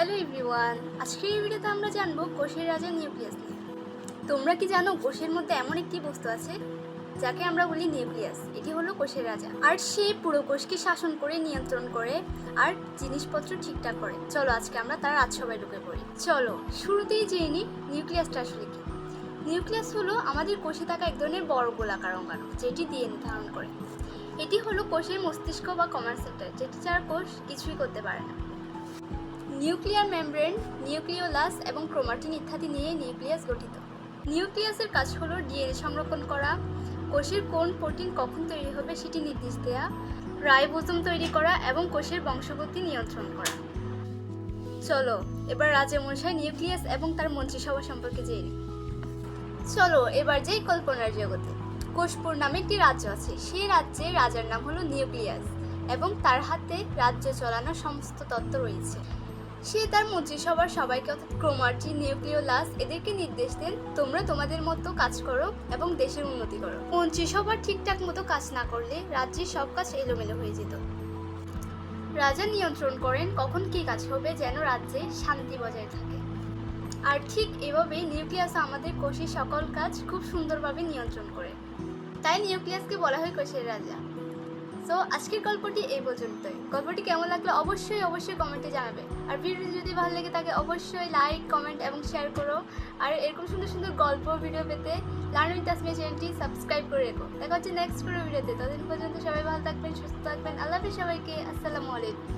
Hello everyone, আজকের এই ভিডিওতে আমরা জানব কোষের রাজা নিউক্লিয়াস নিয়ে। তোমরা কি জানো কোষের মধ্যে এমন একটি বস্তু আছে, যাকে আমরা বলি নিউক্লিয়াস? এটি হলো কোষের রাজা। আর সে পুরো কোষকে শাসন করে, নিয়ন্ত্রণ করে, আর জিনিসপত্র ঠিকঠাক করে। চলো আজকে আমরা তার রাজসভায় ঢুকে পড়ি। চলো, শুরুতেই জেনে নিই নিউক্লিয়াসটা আসলে কি। নিউক্লিয়াস হলো আমাদের কোষে থাকা এক ধরনের বড় গোলাকার অঙ্গাণু, যেটি দিয়ে নির্ধারণ করে। এটি হলো কোষের মস্তিষ্ক বা কমান্ড সেন্টার যেটি ছাড়া কোষ কিছুই করতে পারে না। নিউক্লিয়ার মেমব্রেন, নিউক্লিওলাস এবং ক্রোমাটিন ইত্যাদি নিয়ে নিউক্লিয়াস গঠিত। নিউক্লিয়াসের কাজ হলো ডিএনএ সংরক্ষণ করা, কোষের কোন প্রোটিন কখন তৈরি হবে সেটি নির্দেশ দেওয়া রাইবোজোম তৈরি করা এবং কোষের বংশগতি নিয়ন্ত্রণ করা। চলো, এবার রাজামশাই নিউক্লিয়াস এবং তার মন্ত্রিসভা সম্পর্কে জেনে। চলো, এবার যেই কল্পনার জগতে কোষপুর নামে একটি রাজ্য আছে, সেই রাজ্যে রাজার নাম হলো নিউক্লিয়াস এবং তার হাতে রাজ্য চালানোর সমস্ত তত্ত্ব রয়েছে। সে তার মন্ত্রিসভার সবাইকে অর্থাৎ ক্রোমার্জি নিউক্লিওলাস এদেরকে নির্দেশ দেন, তোমরা তোমাদের মতো কাজ করো এবং দেশের উন্নতি করো। মন্ত্রিসভার ঠিকঠাক মতো কাজ না করলে রাজ্যের সব কাজ এলোমেলো হয়ে যেত। রাজা নিয়ন্ত্রণ করেন কখন কী কাজ হবে যেন রাজ্যে শান্তি বজায় থাকে। আর ঠিক এভাবেই নিউক্লিয়াস আমাদের কোষের সকল কাজ খুব সুন্দরভাবে নিয়ন্ত্রণ করে। তাই নিউক্লিয়াসকে বলা হয় কোষের রাজা। সো আজকের গল্পটি এই পর্যন্তই। গল্পটি কেমন লাগল অবশ্যই অবশ্যই কমেন্টে জানাবে। আর ভিডিওটি যদি ভালো লেগে থাকে, অবশ্যই লাইক কমেন্ট এবং শেয়ার করো। আর এরকম সুন্দর সুন্দর গল্প ভিডিও পেতে লার্ন তাসমিয়া চ্যানেলটি সাবস্ক্রাইব করে রেখো। দেখা হচ্ছে নেক্সট কোনো ভিডিওতে ততদিন পর্যন্ত সবাই ভালো থাকবেন, সুস্থ থাকবেন। আল্লাহ সবাইকে। আসসালামু আলাইকুম।